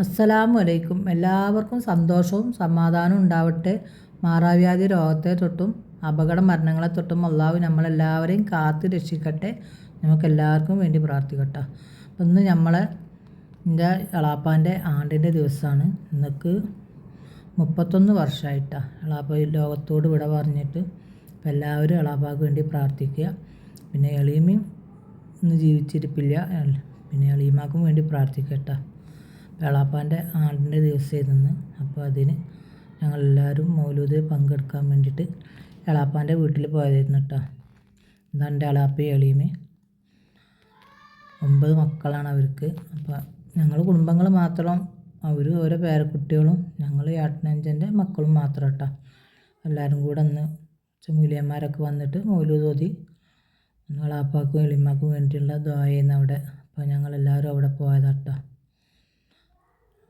അസ്സലാമു അലൈക്കും എല്ലാവർക്കും സന്തോഷവും സമാധാനവും ഉണ്ടാവട്ടെ. മാറാവ്യാധി രോഗത്തെ തൊട്ടും അപകട മരണങ്ങളെ തൊട്ടും അള്ളാഹു നമ്മളെല്ലാവരെയും കാത്ത് രക്ഷിക്കട്ടെ. നമുക്കെല്ലാവർക്കും വേണ്ടി പ്രാർത്ഥിക്കട്ടെ. അപ്പം ഇന്ന് നമ്മളെ എന്റെ എളാപ്പാന്റെ ആണ്ടിന്റെ ദിവസമാണ് ഇന്നക്ക് മുപ്പത്തൊന്ന് വർഷമായിട്ടാണ് എളാപ്പ ലോകത്തോട് വിട പറഞ്ഞിട്ട് അപ്പം എല്ലാവരും എളാപ്പാക്ക് വേണ്ടി പ്രാർത്ഥിക്കുക. പിന്നെ എളീമയും ഇന്ന് ജീവിച്ചിരിപ്പില്ല. പിന്നെ എളീമാക്കും വേണ്ടി പ്രാർത്ഥിക്കട്ടെ. എളാപ്പാന്റെ ആണ്ടിന്റെ ദിവസമായിരുന്നു അപ്പോൾ അതിന് ഞങ്ങളെല്ലാവരും മൗലൂദ് പങ്കെടുക്കാൻ വേണ്ടിയിട്ട് എളാപ്പാന്റെ വീട്ടിൽ പോയതായിരുന്നു കേട്ടോ. ഇതാണ് എന്റെ എളാപ്പയും എളിയമേ ഒമ്പത് മക്കളാണ് അവർക്ക്. അപ്പോൾ ഞങ്ങൾ കുടുംബങ്ങൾ മാത്രം അവരും ഓരോ പേരക്കുട്ടികളും ഞങ്ങൾ ഏട്ടനഞ്ചന്റെ മക്കളും മാത്രം കേട്ടോ. എല്ലാവരും കൂടെ അന്ന് ചുമലിയന്മാരൊക്കെ വന്നിട്ട് മൗലൂദ് ഓതി എളാപ്പാക്കും എളിമാക്കും വേണ്ടിയിട്ടുള്ള ദ്വായന്ന് അവിടെ. അപ്പോൾ ഞങ്ങളെല്ലാവരും അവിടെ പോയതാട്ടോ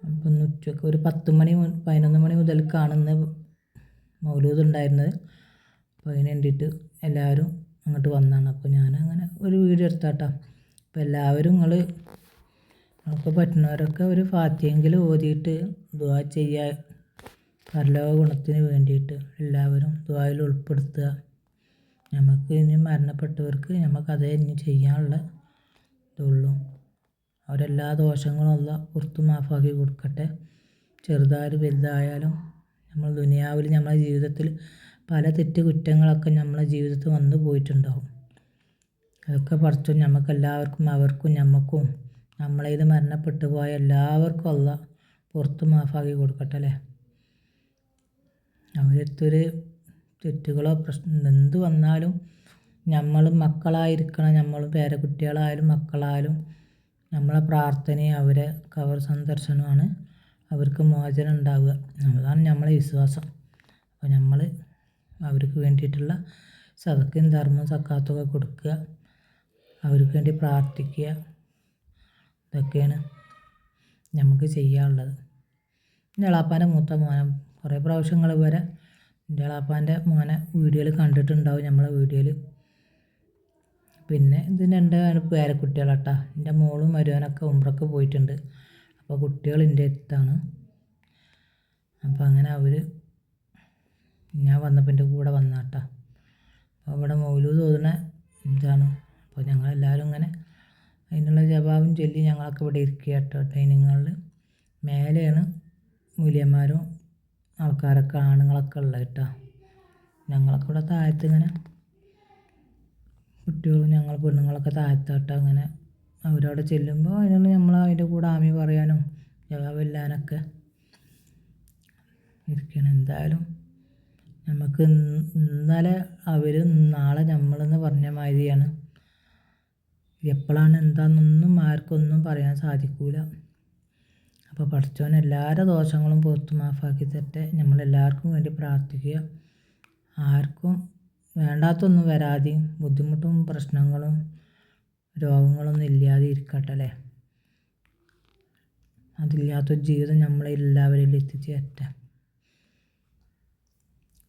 അപ്പം ഉച്ചയ്ക്ക് ഒരു പത്ത് മണി പതിനൊന്ന് മണി മുതൽ കാണുന്ന മൗലൂദ് ഉണ്ടായിരുന്നത്. അപ്പോൾ അതിന് വേണ്ടിയിട്ട് എല്ലാവരും അങ്ങോട്ട് വന്നതാണ് അപ്പോൾ ഞാൻ അങ്ങനെ ഒരു വീഡിയോ എടുത്താട്ടാ. അപ്പോൾ എല്ലാവരും നിങ്ങൾ നമുക്ക് പറ്റുന്നവരൊക്കെ ഒരു ഫാത്തിയെങ്കിലും ഓതിയിട്ട് ദുവാ ചെയ്യുക പരലോക ഗുണത്തിന് വേണ്ടിയിട്ട് എല്ലാവരും ദുവായിൽ ഉൾപ്പെടുത്തുക. നമുക്ക് ഇനി മരണപ്പെട്ടവർക്ക് നമുക്ക് അതേ ഇനി ചെയ്യാനുള്ള ഇതുള്ളൂ. അവരെല്ലാ ദോഷങ്ങളും അല്ല പുറത്തു മാഫാക്കി കൊടുക്കട്ടെ. ചെറുതായാലും വലുതായാലും നമ്മൾ ദുനിയാവിൽ നമ്മളെ ജീവിതത്തിൽ പല തെറ്റ് കുറ്റങ്ങളൊക്കെ നമ്മളെ ജീവിതത്തിൽ വന്നു പോയിട്ടുണ്ടാവും. അതൊക്കെ പറിച്ചു നമുക്കെല്ലാവർക്കും അവർക്കും നമുക്കും നമ്മളെ ഇത് മരണപ്പെട്ടു പോയ എല്ലാവർക്കും അല്ല പുറത്ത് മാഫാക്കി കൊടുക്കട്ടെ അല്ലേ? അവരടുത്തൊരു തെറ്റുകളോ പ്രശ്നം എന്ത് വന്നാലും നമ്മളും മക്കളായിരിക്കണം. നമ്മളും പേരക്കുട്ടികളായാലും മക്കളായാലും നമ്മളെ പ്രാർത്ഥനയും അവരെ കവർ സന്ദർശനമാണ് അവർക്ക് മോചനം ഉണ്ടാവുക. അതാണ് നമ്മളെ വിശ്വാസം. അപ്പോൾ നമ്മൾ അവർക്ക് വേണ്ടിയിട്ടുള്ള സതക്കും ധർമ്മവും സക്കാത്തൊക്കെ കൊടുക്കുക. അവർക്ക് വേണ്ടി പ്രാർത്ഥിക്കുക. ഇതൊക്കെയാണ് നമുക്ക് ചെയ്യാനുള്ളത്. എന്റെ മൂത്ത മോനെ കുറേ പ്രാവശ്യങ്ങൾ വരെ എന്റെ മോനെ വീഡിയോയിൽ കണ്ടിട്ടുണ്ടാവും നമ്മളെ വീഡിയോയിൽ. പിന്നെ ഇത് രണ്ട് പേരക്കുട്ടികളാട്ടാ. എന്റെ മോളും മരുവനൊക്കെ ഉമ്രക്ക് പോയിട്ടുണ്ട്. അപ്പോൾ കുട്ടികൾ എന്റെ അടുത്താണ്. അപ്പോൾ അങ്ങനെ അവർ ഞാൻ വന്നപ്പോൾ എന്റെ കൂടെ വന്നാട്ടാ. അപ്പോൾ അവിടെ മൗലൂ തോന്നുന്ന ഇതാണ്. അപ്പോൾ ഞങ്ങളെല്ലാവരും ഇങ്ങനെ അതിനുള്ള ജവാബും ചൊല്ലി ഞങ്ങളൊക്കെ ഇവിടെ ഇരിക്കുക കേട്ടോ ട്രെയിനിങ്ങുകളിൽ മേലെയാണ് മൂല്യന്മാരും ആൾക്കാരൊക്കെ ആണുങ്ങളൊക്കെ ഉള്ളത് കേട്ടോ. ഞങ്ങളൊക്കെ ഇവിടെ താഴത്ത് ഇങ്ങനെ കുട്ടികളും ഞങ്ങൾ പെണ്ണുങ്ങളൊക്കെ താഴത്തോട്ട് അങ്ങനെ അവരവിടെ ചെല്ലുമ്പോൾ അതിനുള്ള നമ്മൾ അതിന്റെ കൂടെ ആമി പറയാനും ജവാബില്ലാനൊക്കെ ഇരിക്കണം. എന്തായാലും നമുക്ക് ഇന്നലെ അവർ നാളെ നമ്മളെന്ന് പറഞ്ഞ മാതിരിയാണ്. എപ്പോഴാണ് എന്താണെന്നൊന്നും ആർക്കൊന്നും പറയാൻ സാധിക്കൂല. അപ്പോൾ പഠിച്ചവൻ എല്ലാവരുടെ ദോഷങ്ങളും പുറത്ത് മാഫാക്കി തരട്ടെ. നമ്മളെല്ലാവർക്കും വേണ്ടി പ്രാർത്ഥിക്കുക. ആർക്കും വേണ്ടാത്തൊന്നും വരാതെയും ബുദ്ധിമുട്ടും പ്രശ്നങ്ങളും രോഗങ്ങളൊന്നും ഇല്ലാതെ ഇരിക്കട്ടെ അല്ലേ? അതില്ലാത്തൊരു ജീവിതം നമ്മളെ എല്ലാവരിലും എത്തിച്ചേരട്ടെ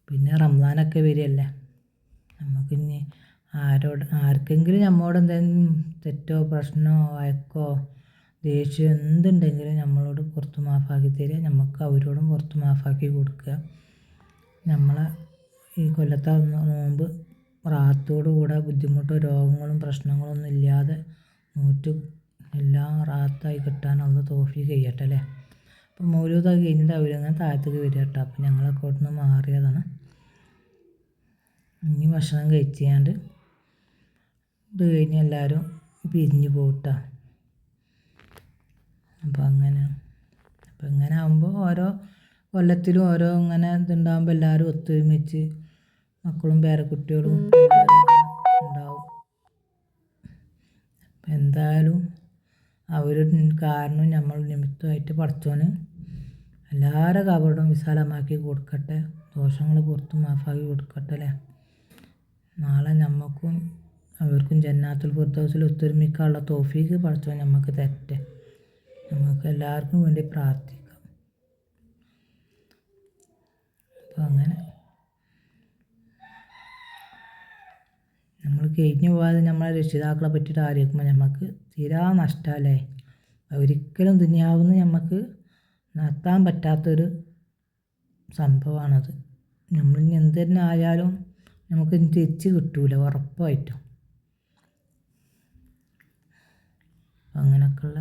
പിന്നെ റംസാനൊക്കെ വരികയല്ലേ? നമുക്കിനി ആരോട് ആർക്കെങ്കിലും നമ്മോട് എന്തെങ്കിലും തെറ്റോ പ്രശ്നമോ വഴക്കോ ദേഷ്യം എന്തുണ്ടെങ്കിലും നമ്മളോട് പുറത്ത് മാഫാക്കി തരിക. നമുക്ക് അവരോടും പുറത്ത് മാഫാക്കി കൊടുക്കുക. നമ്മളെ ഈ കൊല്ലത്തെ നോമ്പ് റാത്തോടുകൂടെ ബുദ്ധിമുട്ടോ രോഗങ്ങളും പ്രശ്നങ്ങളും ഒന്നും ഇല്ലാതെ നൂറ്റ് എല്ലാം റാത്തായി കിട്ടാനുള്ള തോഫി ചെയ്യട്ടെ അല്ലേ? അപ്പം മൗലൂദൊക്കെ കഴിഞ്ഞിട്ട് അവരങ്ങനെ താഴത്തേക്ക് വരിക കേട്ടോ. അപ്പം ഞങ്ങളൊക്കെ അവിടെ നിന്ന് മാറിയതാണ്. ഇനി ഭക്ഷണം കഴിച്ചാണ്ട് ഇത് കഴിഞ്ഞ് എല്ലാവരും പിരിഞ്ഞു പോകട്ടോ അപ്പോൾ അങ്ങനെ അപ്പം ഇങ്ങനെ ആകുമ്പോൾ ഓരോ കൊല്ലത്തിലും ഓരോ ഇങ്ങനെ ഇതുണ്ടാകുമ്പോൾ എല്ലാവരും ഒത്തൊരുമിച്ച് മക്കളും പേരക്കുട്ടികളും ഉണ്ടാവും. എന്തായാലും അവർ കാരണം നമ്മൾ നിമിത്തമായിട്ട് പഠിച്ചോന്. എല്ലാവരുടെ കബറും വിശാലമാക്കി കൊടുക്കട്ടെ. ദോഷങ്ങൾ പുറത്ത് മാഫാക്കി കൊടുക്കട്ടെ അല്ലേ? നാളെ നമുക്കും അവർക്കും ജന്നാത്തുൽ ഫുർദൗസിൽ ഒത്തൊരുമിക്കാനുള്ള തോഫീക്ക് പഠിച്ചോ നമുക്ക് തരട്ടെ നമുക്ക് എല്ലാവർക്കും വേണ്ടി പ്രാർത്ഥിക്കാം. അപ്പോൾ അങ്ങനെ നമ്മൾ കഴിഞ്ഞു പോകാതെ നമ്മളെ രക്ഷിതാക്കളെ പറ്റിയിട്ട് ആലോചിക്കുമ്പോൾ നമുക്ക് തീരാ നഷ്ടമല്ലേ? ഒരിക്കലും ദുനിയാവുന്ന നമുക്ക് നടത്താൻ പറ്റാത്തൊരു സംഭവമാണത്. നമ്മൾ ഇനി എന്ത് തന്നെ ആയാലും നമുക്ക് തിരിച്ച് കിട്ടൂല ഉറപ്പായിട്ടും. അങ്ങനെയൊക്കെയുള്ള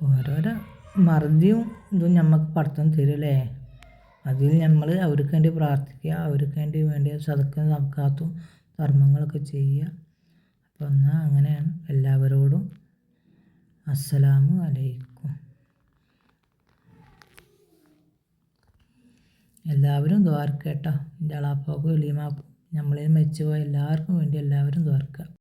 ഓരോരോ മറുതിയും ഇതും നമുക്ക് പഠിത്തം തരുമല്ലേ? അതിൽ നമ്മൾ അവർക്ക് വേണ്ടി പ്രാർത്ഥിക്കുക അവർക്ക് വേണ്ടി വേണ്ടി സതക്കം സക്കാത്തും കർമ്മങ്ങളൊക്കെ ചെയ്യുക. അപ്പോൾ എന്നാൽ അങ്ങനെയാണ്. എല്ലാവരോടും അസ്സലാമു അലൈക്കും. എല്ലാവരും ദ്വാർക്കേട്ടോ എന്റെ അളാപ്പാക്കും എളിയമാക്കും നമ്മളിൽ മരിച്ചുപോയ എല്ലാവർക്കും വേണ്ടി എല്ലാവരും ദ്വാരക്കുക